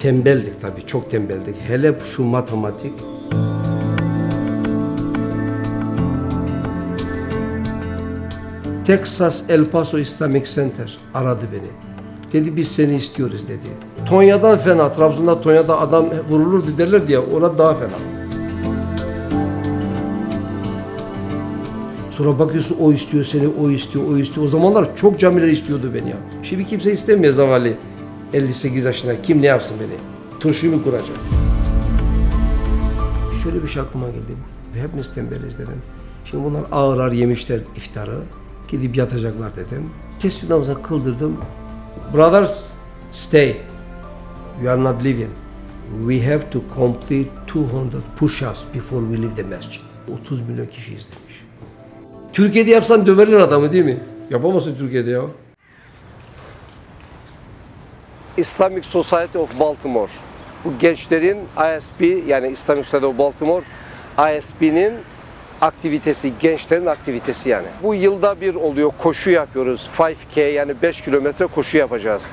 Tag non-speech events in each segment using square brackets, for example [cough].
Tembeldik tabii, çok tembeldik. Hele şu matematik. Texas El Paso Islamic Center aradı beni. Dedi biz seni istiyoruz dedi. Tonya'dan fena, Trabzon'da Tonya'da adam vurulurdu derler diye ona daha fena. Sonra bakıyorsun o istiyor seni, o istiyor, o istiyor. O zamanlar çok camiler istiyordu beni ya. Şimdi kimse istemiyor zavallı. 58 yaşında kim ne yapsın beni? Turşuyu mu kuracak? Şöyle bir şey aklıma geldi. Hepimiz tembeliz dedim. Şimdi bunlar ağır ağır yemişler iftarı. Gidip yatacaklar dedim. Tesbih namazını kıldırdım. Brothers, stay. You are not leaving. We have to complete 200 push-ups before we leave the masjid. 30 milyon kişi izlemiş. Türkiye'de yapsan döverler adamı değil mi? Yapamazsın Türkiye'de ya. Islamic Society of Baltimore. Bu gençlerin ISB yani Islamic Society of Baltimore ISB'nin aktivitesi, gençlerin aktivitesi yani. Bu yılda bir oluyor, koşu yapıyoruz. 5K yani 5 kilometre koşu yapacağız.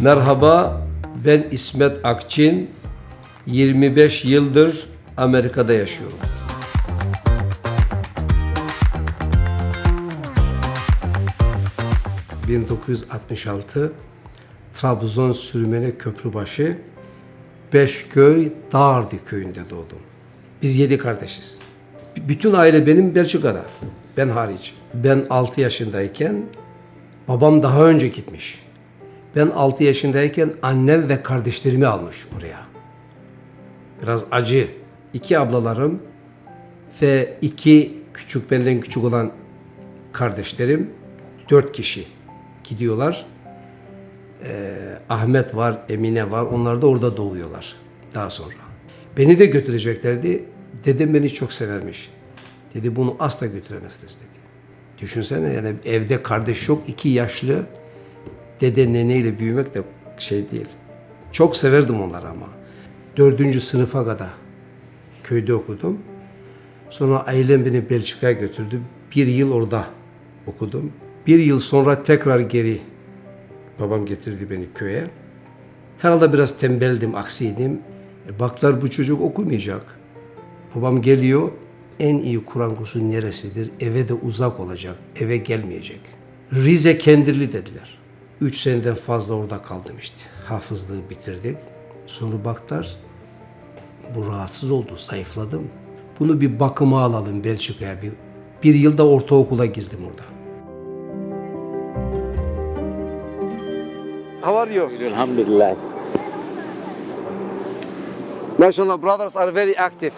Merhaba, ben İsmet Akçin. 25 yıldır Amerika'da yaşıyorum. ...1966... ...Trabzon Sürmene Köprübaşı... ...Beşköy Dağardı köyünde doğdum. Biz yedi kardeşiz. Bütün aile benim Belçika'da. Ben hariç. Ben 6 yaşındayken... ...babam daha önce gitmiş. Ben 6 yaşındayken annem ve kardeşlerimi almış oraya. Biraz acı. İki ablalarım ve iki küçük benden küçük olan kardeşlerim dört kişi gidiyorlar. Ee, Ahmet var, Emine var. Onlar da orada doğuyorlar daha sonra. Beni de götüreceklerdi. Dedem beni çok severmiş. Dedi bunu asla götüremezsiniz dedi. Düşünsene yani evde kardeş yok. iki yaşlı dede neneyle büyümek de şey değil. Çok severdim onları ama. Dördüncü sınıfa kadar köyde okudum. Sonra ailem beni Belçika'ya götürdü. Bir yıl orada okudum. Bir yıl sonra tekrar geri babam getirdi beni köye. Herhalde biraz tembeldim, aksiydim. E, baklar bu çocuk okumayacak. Babam geliyor, en iyi Kur'an kursu neresidir? Eve de uzak olacak, eve gelmeyecek. Rize Kendirli dediler. Üç seneden fazla orada kaldım işte. Hafızlığı bitirdik. Sonra baklar, bu rahatsız oldu, zayıfladım. Bunu bir bakıma alalım Belçika'ya. Bir, bir yılda ortaokula girdim orada. How are you? Alhamdulillah. Mashallah, brothers are very active.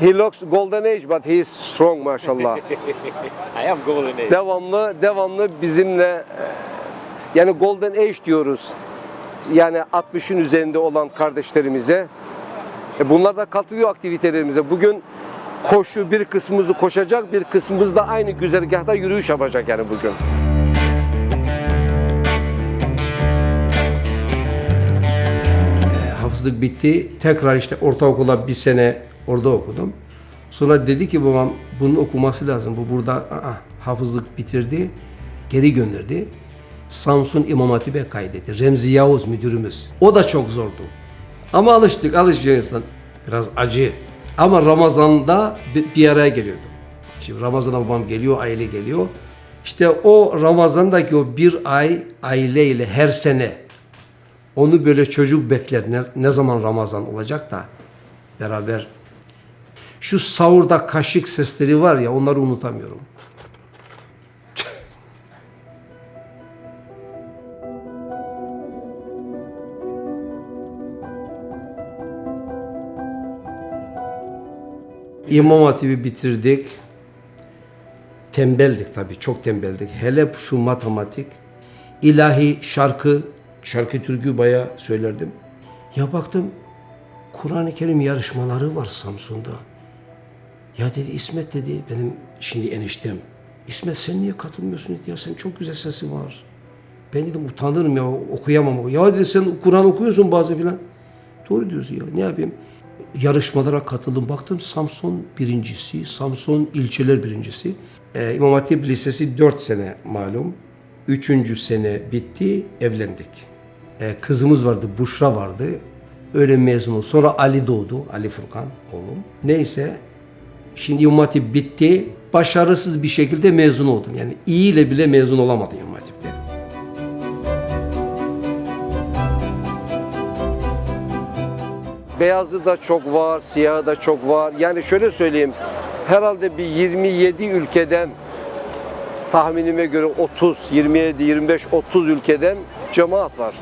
He looks golden age but he is strong maşallah. [laughs] I am golden age. devamlı devamlı bizimle e, yani golden age diyoruz. Yani 60'ın üzerinde olan kardeşlerimize. E bunlar da katılıyor aktivitelerimize. Bugün koşu bir kısmımızı koşacak, bir kısmımız da aynı güzergahta yürüyüş yapacak yani bugün. Hafızlık bitti. Tekrar işte ortaokula bir sene orada okudum. Sonra dedi ki babam bunun okuması lazım. Bu burada aa, hafızlık bitirdi. Geri gönderdi. Samsun İmam Hatip'e kaydetti. Remzi Yavuz müdürümüz. O da çok zordu. Ama alıştık, alışıyor insan. Biraz acı. Ama Ramazan'da bir, araya geliyordum. Şimdi Ramazan'a babam geliyor, aile geliyor. İşte o Ramazan'daki o bir ay aileyle her sene onu böyle çocuk bekler. Ne, ne zaman Ramazan olacak da beraber. Şu sahurda kaşık sesleri var ya onları unutamıyorum. İmam Hatip'i bitirdik. Tembeldik tabii, çok tembeldik. Hele şu matematik, ilahi şarkı, şarkı türkü bayağı söylerdim. Ya baktım, Kur'an-ı Kerim yarışmaları var Samsun'da. Ya dedi İsmet dedi, benim şimdi eniştem. İsmet sen niye katılmıyorsun dedi. Ya sen çok güzel sesi var. Ben dedim utanırım ya okuyamam. Ya dedi sen Kur'an okuyorsun bazen filan. Doğru diyorsun ya ne yapayım? Yarışmalara katıldım. Baktım Samsun birincisi, Samsun ilçeler birincisi. Ee, İmam Hatip Lisesi 4 sene malum. Üçüncü sene bitti, evlendik. Ee, kızımız vardı, Buşra vardı. Öyle mezun oldu. Sonra Ali doğdu, Ali Furkan oğlum. Neyse, şimdi İmam Hatip bitti. Başarısız bir şekilde mezun oldum. Yani iyi ile bile mezun olamadım İmam Hatip'te. Beyazı da çok var, siyahı da çok var. Yani şöyle söyleyeyim, herhalde bir 27 ülkeden tahminime göre 30, 27, 25, 30 ülkeden cemaat var.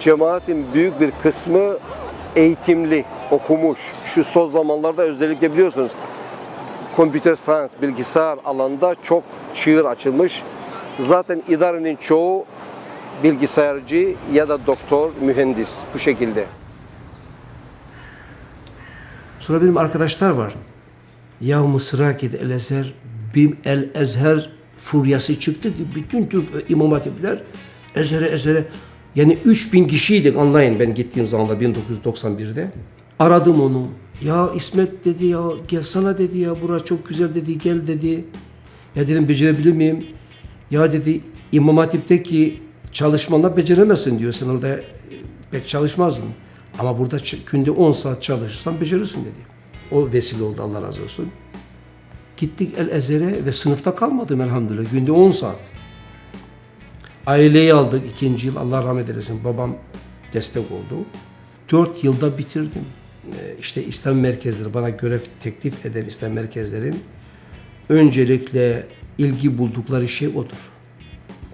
Cemaatin büyük bir kısmı eğitimli, okumuş. Şu son zamanlarda özellikle biliyorsunuz computer science, bilgisayar alanında çok çığır açılmış. Zaten idarenin çoğu bilgisayarcı ya da doktor, mühendis bu şekilde. Sonra benim arkadaşlar var. Ya Mısrakid El Ezher, Bim El Ezher furyası çıktı ki bütün Türk İmam Hatipler Ezher'e Ezher'e yani 3000 kişiydik anlayın ben gittiğim zaman da 1991'de. Aradım onu. Ya İsmet dedi ya gelsene dedi ya bura çok güzel dedi gel dedi. Ya dedim becerebilir miyim? Ya dedi İmam Hatip'teki çalışmanla beceremezsin diyor. Sen orada e, pek çalışmazdın. Ama burada günde 10 saat çalışırsan becerirsin dedi. O vesile oldu Allah razı olsun. Gittik El Ezher'e ve sınıfta kalmadım elhamdülillah. Günde 10 saat. Aileyi aldık ikinci yıl. Allah rahmet eylesin. Babam destek oldu. 4 yılda bitirdim. Ee, İşte İslam merkezleri, bana görev teklif eden İslam merkezlerin öncelikle ilgi buldukları şey odur.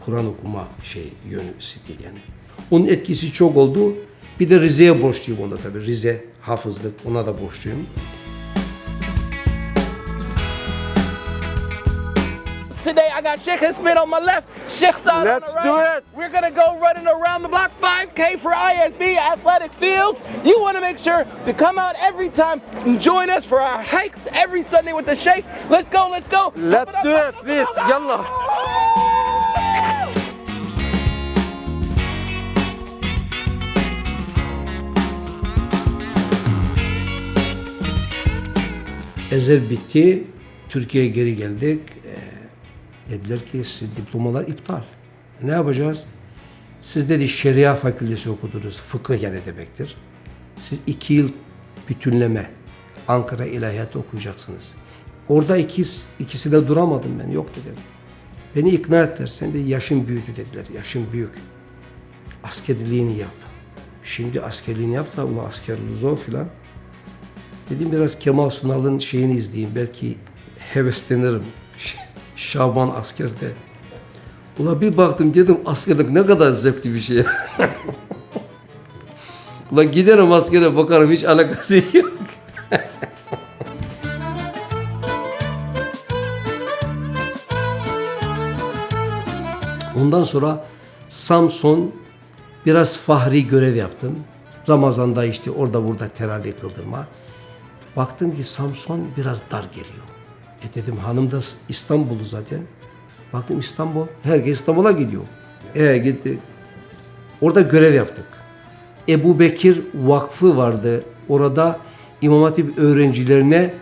Kur'an okuma şey yönü stil yani. Onun etkisi çok oldu. Bir de Rize'ye borçluyum ona tabii. Rize hafızlık ona da borçluyum. Today I got Sheikh Ismail on my left, Sheikh Saad Let's on the do right. it. We're gonna go running around the block 5K for ISB Athletic Fields. You wanna make sure to come out every time and join us for our hikes every Sunday with the Sheikh. Let's go, let's go. Let's do it, please. Yallah. Ezel bitti. Türkiye'ye geri geldik. Dediler ki sizin diplomalar iptal. Ne yapacağız? Siz dedi şeria fakültesi okudunuz. Fıkıh yani demektir. Siz iki yıl bütünleme Ankara İlahiyat'ta okuyacaksınız. Orada ikis, ikisi de duramadım ben. Yok dedim. Beni ikna ettiler. Sen de yaşın büyüdü dediler. Yaşın büyük. Askerliğini yap. Şimdi askerliğini yap da ulan askerliği zor filan. Dedim biraz Kemal Sunal'ın şeyini izleyeyim. Belki heveslenirim. [laughs] Şaban askerde. Ula bir baktım dedim askerlik ne kadar zevkli bir şey. [laughs] Ula giderim askere bakarım hiç alakası yok. Ondan sonra Samson biraz fahri görev yaptım. Ramazan'da işte orada burada teravih kıldırma. Baktım ki Samson biraz dar geliyor. E dedim hanım da İstanbul'u zaten. Baktım İstanbul. Herkes İstanbul'a gidiyor. E gitti. Orada görev yaptık. Ebu Bekir Vakfı vardı. Orada İmam Hatip öğrencilerine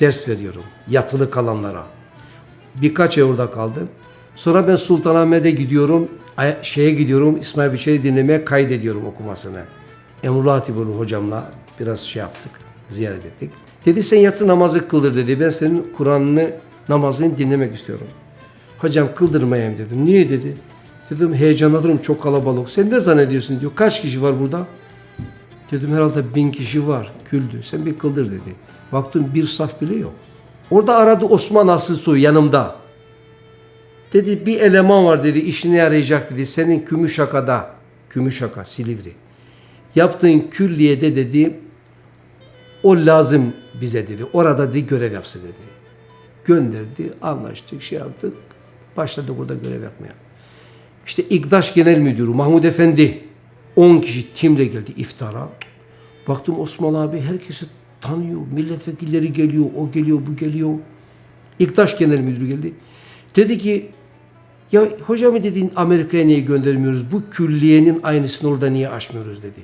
ders veriyorum. Yatılı kalanlara. Birkaç ay orada kaldım. Sonra ben Sultanahmet'e gidiyorum. Şeye gidiyorum. İsmail Biçer'i dinlemeye kaydediyorum okumasını. Emrullah Hatipoğlu hocamla biraz şey yaptık. Ziyaret ettik. Dedi sen yatsı namazı kıldır dedi. Ben senin Kur'an'ını namazını dinlemek istiyorum. Hocam kıldırmayayım dedim. Niye dedi. Dedim heyecanlanırım çok kalabalık. Sen ne zannediyorsun diyor. Kaç kişi var burada? Dedim herhalde bin kişi var. Güldü. Sen bir kıldır dedi. Baktım bir saf bile yok. Orada aradı Osman Aslısu yanımda. Dedi bir eleman var dedi işine yarayacak dedi. Senin Kümüşaka'da, Kümüşaka, Silivri. Yaptığın külliyede dedi o lazım bize dedi. Orada dedi görev yapsın dedi. Gönderdi, anlaştık, şey yaptık. Başladı burada görev yapmaya. İşte İktaş Genel Müdürü Mahmud Efendi 10 kişi timle geldi iftara. Baktım Osman abi herkesi tanıyor. Milletvekilleri geliyor, o geliyor, bu geliyor. İktaş Genel Müdürü geldi. Dedi ki ya hocamı dedin Amerika'ya niye göndermiyoruz? Bu külliyenin aynısını orada niye açmıyoruz dedi.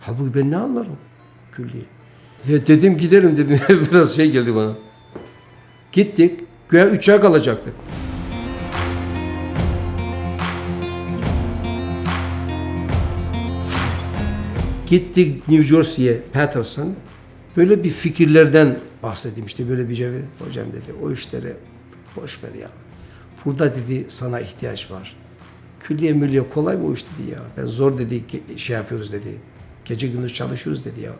Halbuki ben ne anlarım külliye. Ya dedim gidelim dedim. [laughs] Biraz şey geldi bana. Gittik. Güya üç ay kalacaktı. Gittik New Jersey'ye Patterson. Böyle bir fikirlerden bahsedeyim işte böyle bir cevap. Hocam dedi o işlere boş ver ya. Burada dedi sana ihtiyaç var. Külliye mülliye kolay mı o iş dedi ya. Ben zor dedi şey yapıyoruz dedi. Gece gündüz çalışıyoruz dedi ya.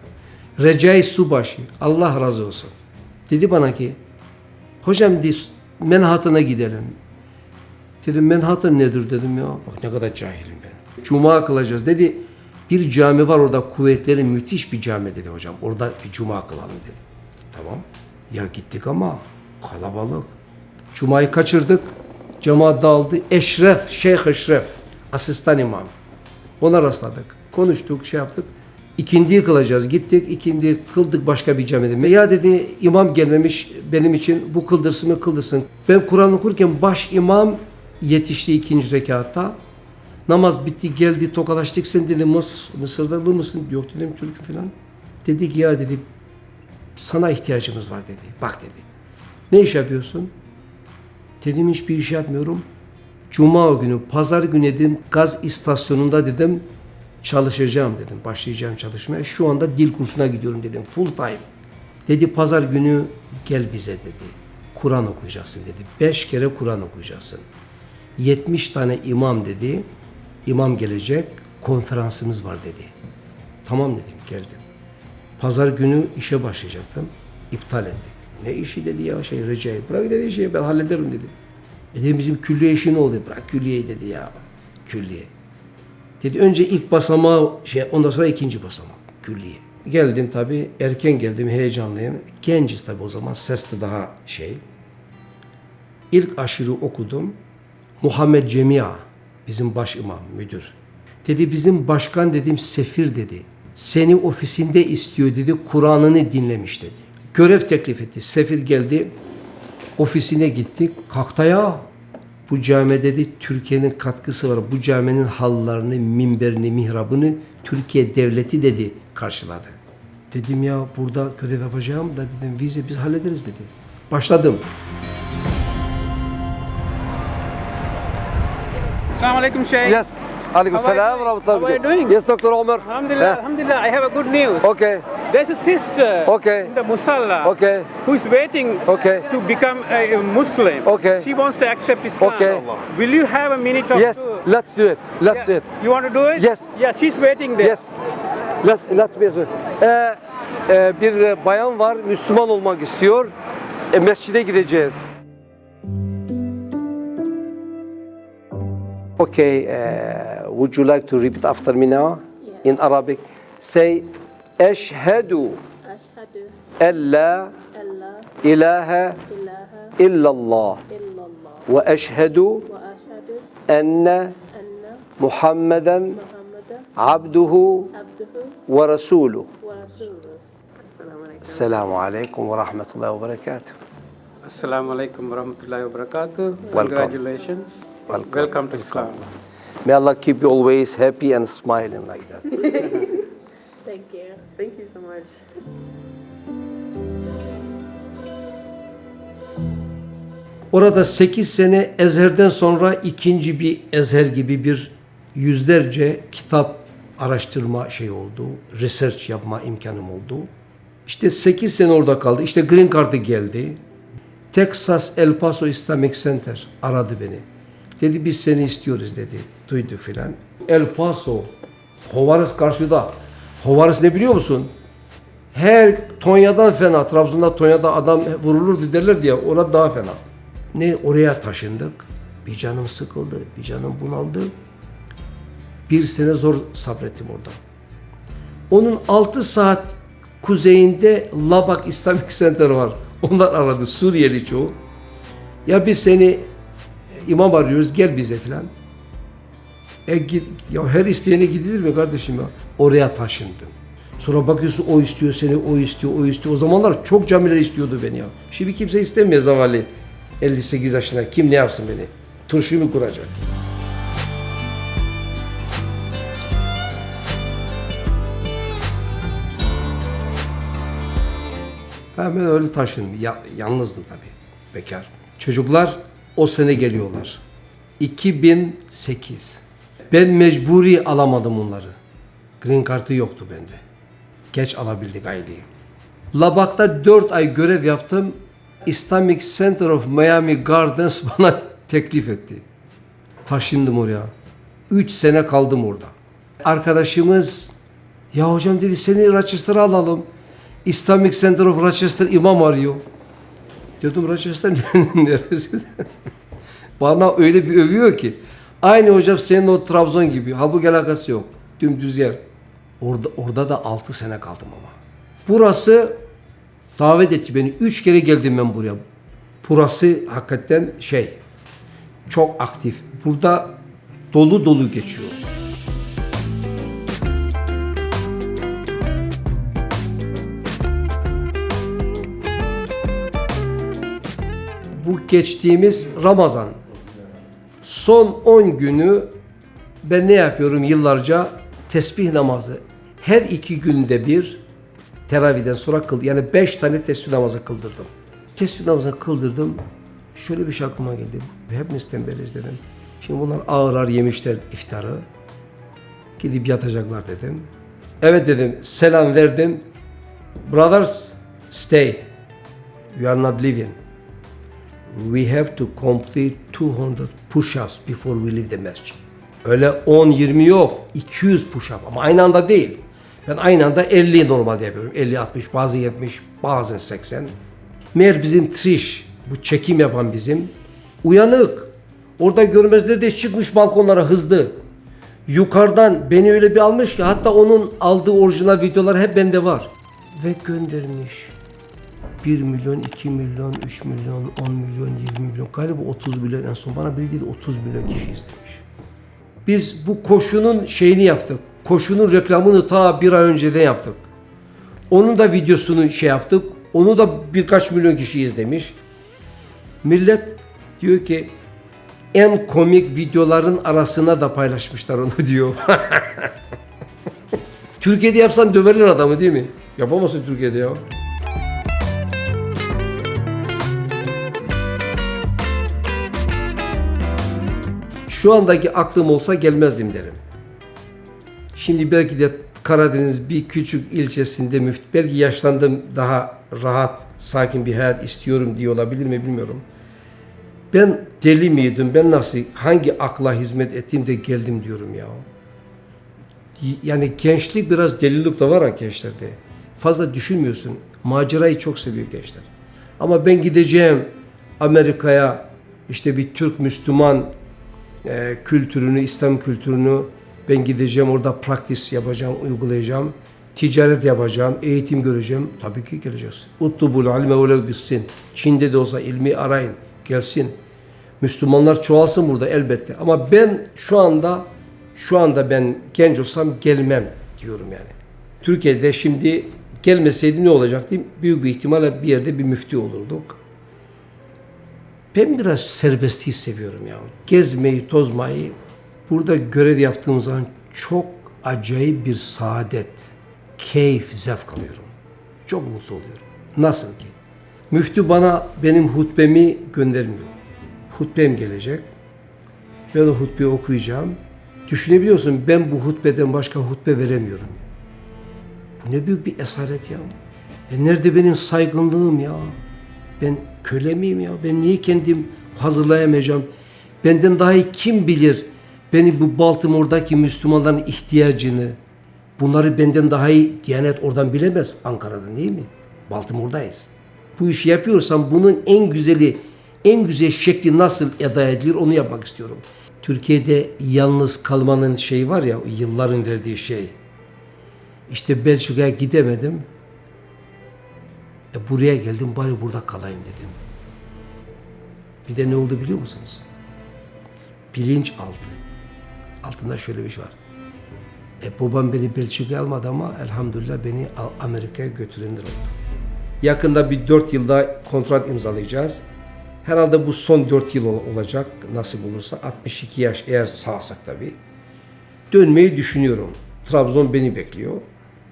Recai Subaşı Allah razı olsun. Dedi bana ki hocam dedi gidelim. Dedim Manhattan nedir dedim ya. Bak ne kadar cahilim ben. Cuma kılacağız dedi. Bir cami var orada kuvvetlerin müthiş bir cami dedi hocam. Orada bir cuma kılalım dedi. Tamam. Ya gittik ama kalabalık. Cuma'yı kaçırdık. Cemaat dağıldı. Eşref, Şeyh Eşref, asistan imam. Ona rastladık. Konuştuk, şey yaptık. İkindiyi kılacağız. Gittik, ikindi kıldık başka bir camide. Ya dedi imam gelmemiş benim için bu kıldırsın mı kıldırsın. Ben Kur'an okurken baş imam yetişti ikinci rekatta. Namaz bitti geldi tokalaştık sen dedi Mısır, Mısır'da mısın? Yok dedim Türk'üm falan. Dedi ki ya dedi sana ihtiyacımız var dedi. Bak dedi. Ne iş yapıyorsun? Dedim hiçbir iş yapmıyorum. Cuma günü, pazar günü dedim gaz istasyonunda dedim çalışacağım dedim. Başlayacağım çalışmaya. Şu anda dil kursuna gidiyorum dedim. Full time. Dedi pazar günü gel bize dedi. Kur'an okuyacaksın dedi. Beş kere Kur'an okuyacaksın. 70 tane imam dedi. İmam gelecek. Konferansımız var dedi. Tamam dedim geldim. Pazar günü işe başlayacaktım. İptal ettik. Ne işi dedi ya şey Recai. Bırak dedi işi ben hallederim dedi. E dedim bizim külliye işi ne oldu? Bırak külliyeyi dedi ya. Külliye. Dedi önce ilk basamağı şey ondan sonra ikinci basamak. Külliye. Geldim tabii erken geldim heyecanlıyım. Genciz tabii o zaman ses de daha şey. İlk aşırı okudum. Muhammed Cemia bizim baş imam müdür. Dedi bizim başkan dedim sefir dedi. Seni ofisinde istiyor dedi. Kur'an'ını dinlemiş dedi. Görev teklif etti. Sefir geldi. Ofisine gittik. Kalktaya bu cami dedi Türkiye'nin katkısı var. Bu caminin hallarını, minberini, mihrabını Türkiye devleti dedi karşıladı. Dedim ya burada görev yapacağım da dedim vize biz hallederiz dedi. Başladım. Assalamu alaikum, Sheikh. Yes. Alaikum How are you salam How are you doing? Yes, Dr. Omar. Alhamdulillah, Yeah. Alhamdulillah, I have a good news. Okay. There's a sister Okay. in the Musalla Okay. who is waiting Okay. to become a, Muslim. Okay. She wants to accept Islam. Okay. Will you have a minute or Yes, two? let's do it. Let's Yeah. do it. You want to do it? Yes. Yeah, she's waiting there. Yes. Let's let's be ee, e, bir e, bayan var Müslüman olmak istiyor. E, mescide gideceğiz. Okay, uh, would you like to repeat after me now in Arabic? Say أشهد أن لا إله إلا الله. وأشهد أن محمدا عبده ورسوله. السلام عليكم. ورحمة الله وبركاته. السلام عليكم ورحمة الله وبركاته. Congratulations. Welcome, welcome to Islam. May Allah keep you always happy and smiling like that. [laughs] Thank you. Thank you so much. Orada 8 sene Ezher'den sonra ikinci bir Ezher gibi bir yüzlerce kitap araştırma şey oldu. Research yapma imkanım oldu. İşte 8 sene orada kaldı. İşte Green Card'ı geldi. Texas El Paso Islamic Center aradı beni. Dedi biz seni istiyoruz dedi. Duydu filan. El Paso. Hovares karşıda. Hovares ne biliyor musun? Her Tonya'dan fena. Trabzon'da Tonya'da adam vurulurdu derler diye ona daha fena. Ne oraya taşındık. Bir canım sıkıldı. Bir canım bunaldı. Bir sene zor sabrettim orada. Onun 6 saat kuzeyinde Labak Islamic [laughs] Center var. Onlar aradı. Suriyeli çoğu. Ya biz seni imam arıyoruz gel bize filan. E git, ya her isteyene gidilir mi kardeşim ya? Oraya taşındım. Sonra bakıyorsun o istiyor seni, o istiyor, o istiyor. O zamanlar çok camiler istiyordu beni ya. Şimdi kimse istemiyor zavallı. 58 yaşında kim ne yapsın beni? Turşuyu mu kuracak? Hemen öyle taşındım. Ya, yalnızdım tabii. Bekar. Çocuklar o sene geliyorlar. 2008. Ben mecburi alamadım onları. Green kartı yoktu bende. Geç alabildik aileyi. Labak'ta 4 ay görev yaptım. Islamic Center of Miami Gardens [laughs] bana teklif etti. Taşındım oraya. 3 sene kaldım orada. Arkadaşımız ya hocam dedi seni Rochester'a alalım. Islamic Center of Rochester imam arıyor. Dedim Rochester [laughs] neresi? Bana öyle bir övüyor ki. Aynı hocam senin o Trabzon gibi. Halbuki alakası yok. Dümdüz yer. Orada, orada da 6 sene kaldım ama. Burası davet etti beni. Üç kere geldim ben buraya. Burası hakikaten şey çok aktif. Burada dolu dolu geçiyor. Bu geçtiğimiz Ramazan son 10 günü ben ne yapıyorum yıllarca? Tesbih namazı. Her iki günde bir teravihden sonra kıl. Yani beş tane tesbih namazı kıldırdım. Tesbih namazı kıldırdım. Şöyle bir şey aklıma geldi. Hepimiz tembeliz dedim. Şimdi bunlar ağır ağır yemişler iftarı. Gidip yatacaklar dedim. Evet dedim. Selam verdim. Brothers, stay. You are not leaving. We have to complete 200 push-ups before we leave the masjid. Öyle 10-20 yok. 200 push-up ama aynı anda değil. Ben aynı anda 50 normalde yapıyorum. 50-60, bazı 70, bazen 80. Meğer bizim Trish, bu çekim yapan bizim, uyanık. Orada görmezleri de çıkmış balkonlara hızlı. Yukarıdan beni öyle bir almış ki hatta onun aldığı orijinal videolar hep bende var. Ve göndermiş. 1 milyon, 2 milyon, 3 milyon, 10 milyon, 20 milyon, galiba 30 milyon en son bana biri dedi 30 milyon kişi izlemiş. Biz bu koşunun şeyini yaptık. Koşunun reklamını ta bir ay önceden yaptık. Onun da videosunu şey yaptık. Onu da birkaç milyon kişi izlemiş. Millet diyor ki en komik videoların arasına da paylaşmışlar onu [laughs] diyor. Türkiye'de yapsan döverler adamı değil mi? Yapamazsın Türkiye'de ya. Şu andaki aklım olsa gelmezdim derim. Şimdi belki de Karadeniz bir küçük ilçesinde müft belki yaşlandım daha rahat, sakin bir hayat istiyorum diye olabilir mi bilmiyorum. Ben deli miydim? Ben nasıl hangi akla hizmet ettim de geldim diyorum ya. Yani gençlik biraz delilik de var ha gençlerde. Fazla düşünmüyorsun. Macerayı çok seviyor gençler. Ama ben gideceğim Amerika'ya işte bir Türk Müslüman e, kültürünü, İslam kültürünü ben gideceğim orada praktis yapacağım, uygulayacağım. Ticaret yapacağım, eğitim göreceğim. Tabii ki geleceğiz. Uttubul alime ve bilsin. Çin'de de olsa ilmi arayın. Gelsin. Müslümanlar çoğalsın burada elbette. Ama ben şu anda şu anda ben genç olsam gelmem diyorum yani. Türkiye'de şimdi gelmeseydi ne olacaktı? Büyük bir ihtimalle bir yerde bir müftü olurduk. Ben biraz serbestliği seviyorum ya. Gezmeyi, tozmayı. Burada görev yaptığım zaman çok acayip bir saadet, keyif, zevk alıyorum. Çok mutlu oluyorum. Nasıl ki? Müftü bana benim hutbemi göndermiyor. Hutbem gelecek. Ben o hutbeyi okuyacağım. Düşünebiliyorsun ben bu hutbeden başka hutbe veremiyorum. Bu ne büyük bir esaret ya. E nerede benim saygınlığım ya? Ben köle miyim ya? Ben niye kendim hazırlayamayacağım? Benden daha iyi kim bilir beni bu Baltimore'daki Müslümanların ihtiyacını, bunları benden daha iyi Diyanet oradan bilemez Ankara'da değil mi? Baltimore'dayız. Bu işi yapıyorsam bunun en güzeli, en güzel şekli nasıl eda edilir onu yapmak istiyorum. Türkiye'de yalnız kalmanın şeyi var ya, yılların verdiği şey. İşte Belçika'ya gidemedim. E buraya geldim bari burada kalayım dedim. Bir de ne oldu biliyor musunuz? Bilinç altı. Altında şöyle bir şey var. E babam beni Belçika'ya almadı ama elhamdülillah beni Amerika'ya götürenler oldu. Yakında bir dört yılda kontrat imzalayacağız. Herhalde bu son dört yıl olacak nasip olursa. 62 yaş eğer sağsak tabii. Dönmeyi düşünüyorum. Trabzon beni bekliyor.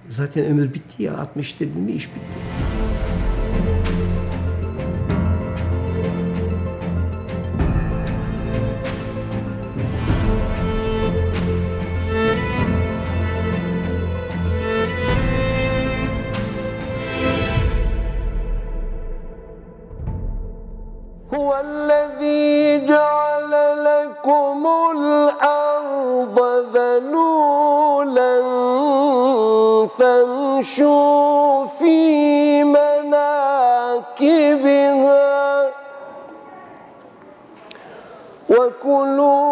Zaten ömür bitti ya. 60 dedim mi iş bitti. ذلولا فامشوا في مناكبها. وكلوا